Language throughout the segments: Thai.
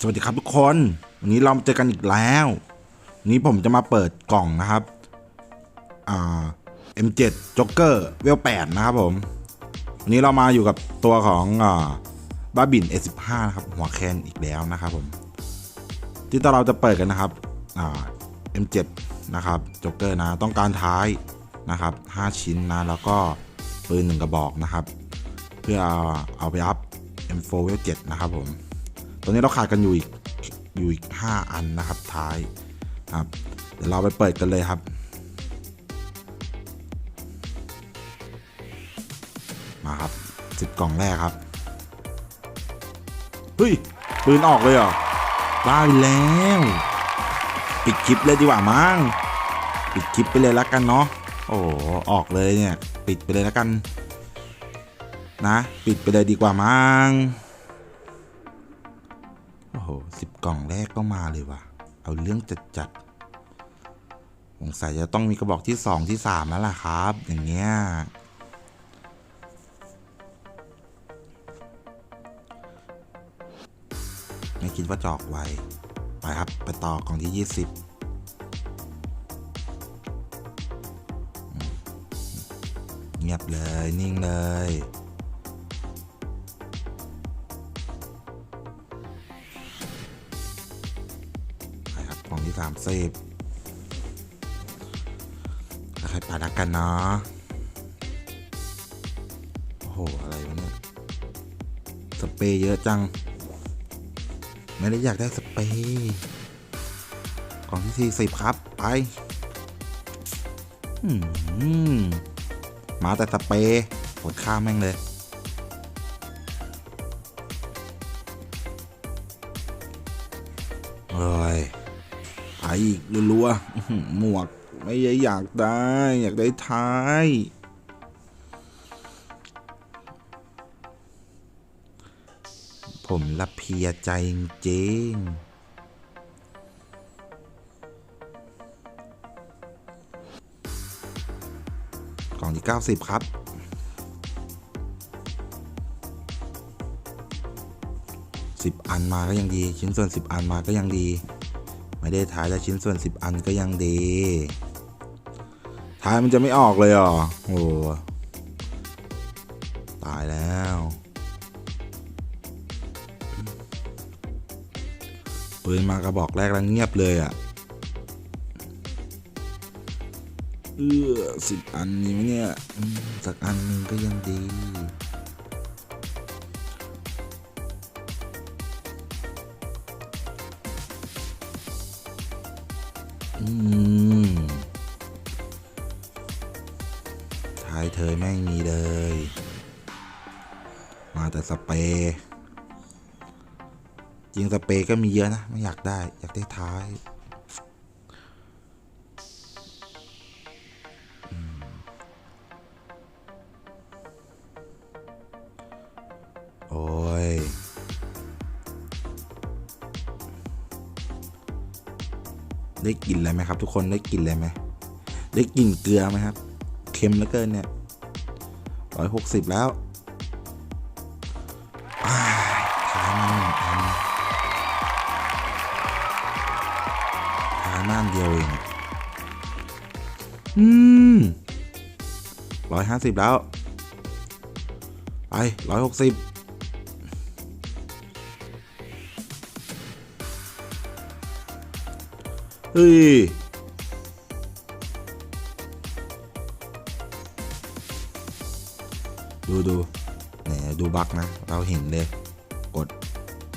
สวัสดีครับทุกคน วันนี้เรามาเจอกันอีกแล้ววันนี้ผมจะมาเปิดกล่องนะครับอ่า M7 Joker เวล8นะครับผม วันนี้เรามาอยู่กับตัวของอ่าบ้าบิน S15 นะครับ หัวแคนอีกแล้วนะครับผม ที่เราจะเปิดกันนะครับอ่า M7 นะครับ Joker นะ ต้องการท้ายนะครับ 5 ชิ้นนะ แล้วก็ปืนหนึ่งกระบอกนะครับ เพื่อเอาเอาไปอัพ M4 เวล7นะครับผม ตอนนี้เราขาดกันอยู่อีกอยู่อีก 5 อันนะครับท้ายครับ เดี๋ยวเราไปเปิดกันเลยครับ มาครับสิบกล่องแรกครับ เฮ้ย ปืนออกเลยเหรอบ้าไปแล้ว ปิดคลิปเลยดีกว่ามั้งปิดคลิปไปเลยละกันเนาะโอ้ออกเลยเนี่ย ปิดไปเลยละกัน นะ ปิดไปเลยดีกว่ามั้ง อ้โหสิบกล่องแรกก็มาเลยว่ะ เอาเรื่องจัดจัดๆสงสัยจะต้องมีกระบอกที่สองที่สามแล้วล่ะครับ อย่างเงี้ย ไม่คิดว่าจะออกไว ไปครับ ไปต่อกล่องที่ยี่สิบเงียบเลยนิ่งเลย ที่สามสิบใครไปดักกันเนาะโอ้โห อะไรวะเนี่ย สเปรย์เยอะจัง ไม่ได้อยากได้สเปรย์กล่องที่สี่สิบครับ ไปมมาแต่สเปรย์กดข้ามแม่งเลยเอ้ย ไปรัวๆหมวก ไม่อยากได้ อยากได้ท้ายผมละเพียใจจริงกล่องที่ 90 ครับสิบอันมาก็ยังดี ชิ้นส่วนสิบอันมาก็ยังดี ไม่ได้ท้ายแต่ชิ้นส่วนสิบอันก็ยังดี ท้ายมันจะไม่ออกเลยเหรอโอ้ตายแล้ว ปืนมากระบอกแรกแล้วเงียบเลยอะ เออสิบอันนี้เนี่ย สักอันหนึ่งก็ยังดี อืมท้ายเธอแม่งมีเลย มาแต่สเปรย์จริงสเปรย์ก็มีเยอะนะ ไม่อยากได้ อยากได้ท้าย ได้กลิ่นอะไรไหมครับ ทุกคนได้กลิ่นอะไรไหมได้กลิ่นเกลือไหมครับ เค็มเหลือเกินเนี่ยร้อยหกสิบแล้วอ้ายท้ายมาหนึ่งอันทายม่านเดียวเองอืมร้อยห้าสิบแล้ว ไปร้อยหกสิบ เฮ้ยดูดูแหนดูบักนะ เราเห็นเลย กด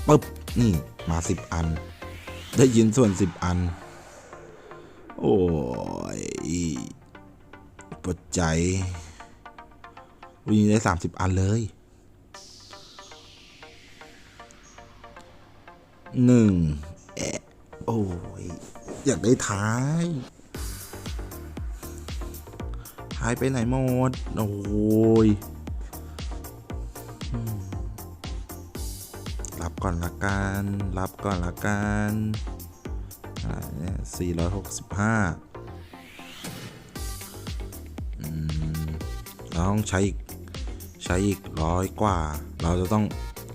ปึ๊บ นี่มาสิบอัน ได้ยินส่วนสิบอัน โอ้ยปวดใจวันนี้ได้สามสิบอันเลยหนึ่งแอะโอ้ย อยากได้ท้ายท้ายไปไหนหมด โอ้ยรับก่อนละกัน รับก่อนละกันอ่าเนี่ยสี่ร้อยหกสิบห้าอืมเราต้องใช้อีก ใช้อีกร้อยกว่า เราจะต้อง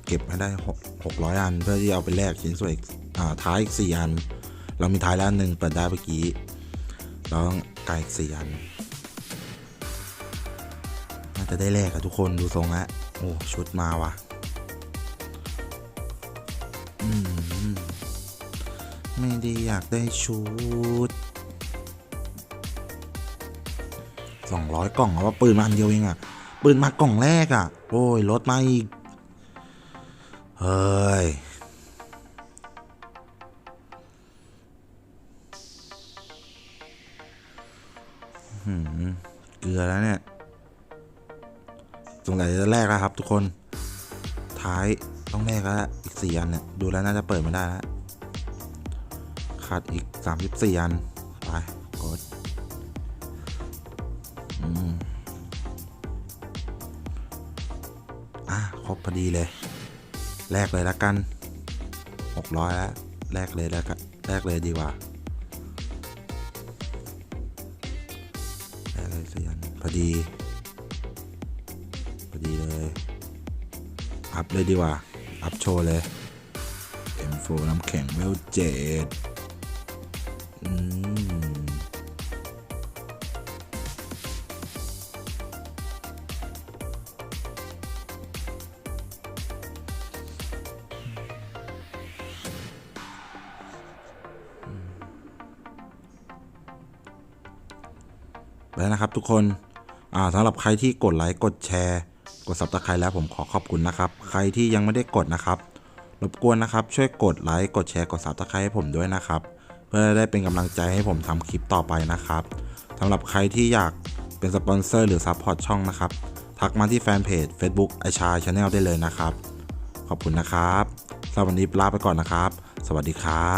เก็บให้ได้หก600อัน เพื่อที่เอาไปแลกชิ้นส่วนอีกอ่าท้ายอีก4อัน เรามีท้ายแล้วอันหนึ่งเปิดได้เมื่อกี้เราต้องกลอีก4อันน่าจะได้แลกอะทุกคนดูทรงละโอ้ชุดมาว่ะอืมไม่ได้อยากได้ชุดสองร้อยกล่องเอาว่าปืนมาอันเดียวเองอะปืนมากล่องแรกอะโอ้ยลดมาอีก เฮ้ย เกลือแล้วเนี่ยสงสัยจะแรกแล้วครับ ทุกคน ท้ายต้องแรกแล้วอีกสี่อันเนี่ย ดูแล้วน่าจะเปิดไม่ได้แล้ว ขาดอีกสามสิบสี่อัน ไปกดอะครบพอดีเลยแลกเลยละกันหกร้อยแล้วแลกเลยแล้วกันแลกเลยดีกว่า สิอันพอดี พอดีเลย อัพเลยดีกว่า อัพโชว์เลย M4 น้ำแข็งเวลเจ็ดอืม แล้วนะครับทุกคนอ่าสำหรับใครที่กดไลค์กดแชร์ กด subscribe แล้วผมขอขอบคุณนะครับ ใครที่ยังไม่ได้กดนะครับรบกวนนะครับ ช่วยกดไลค์กดแชร์กด subscribe ให้ผมด้วยนะครับ เพื่อได้เป็นกำลังใจให้ผมทำคลิปต่อไปนะครับสำหรับใครที่อยากเป็นสปอนเซอร์หรือซัพพอร์ตช่องนะครับ ทักมาที่แฟนเพจ Facebook ไอชาชาแนลได้เลยนะครับ ขอบคุณนะครับสำหรับวันนี้ลาไปก่อนนะครับ สวัสดีครั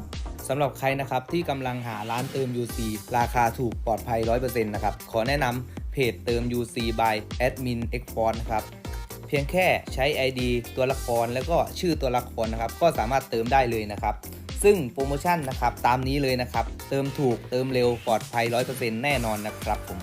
บ สำหรับใครนะครับที่กำลังหาร้านเติม UC ราคาถูกปลอดภัย 100%นะครับ ขอแนะนำเพจเติม UC by admin x f o r นะครับ เพียงแค่ใช้ ID ตัวละครแล้วก็ชื่อตัวละครนะครับ ก็สามารถเติมได้เลยนะครับ ซึ่งโปรโมชั่นนะครับตามนี้เลยนะครับ เติมถูกเติมเร็วปลอดภัย 100%แน่นอนนะครับผม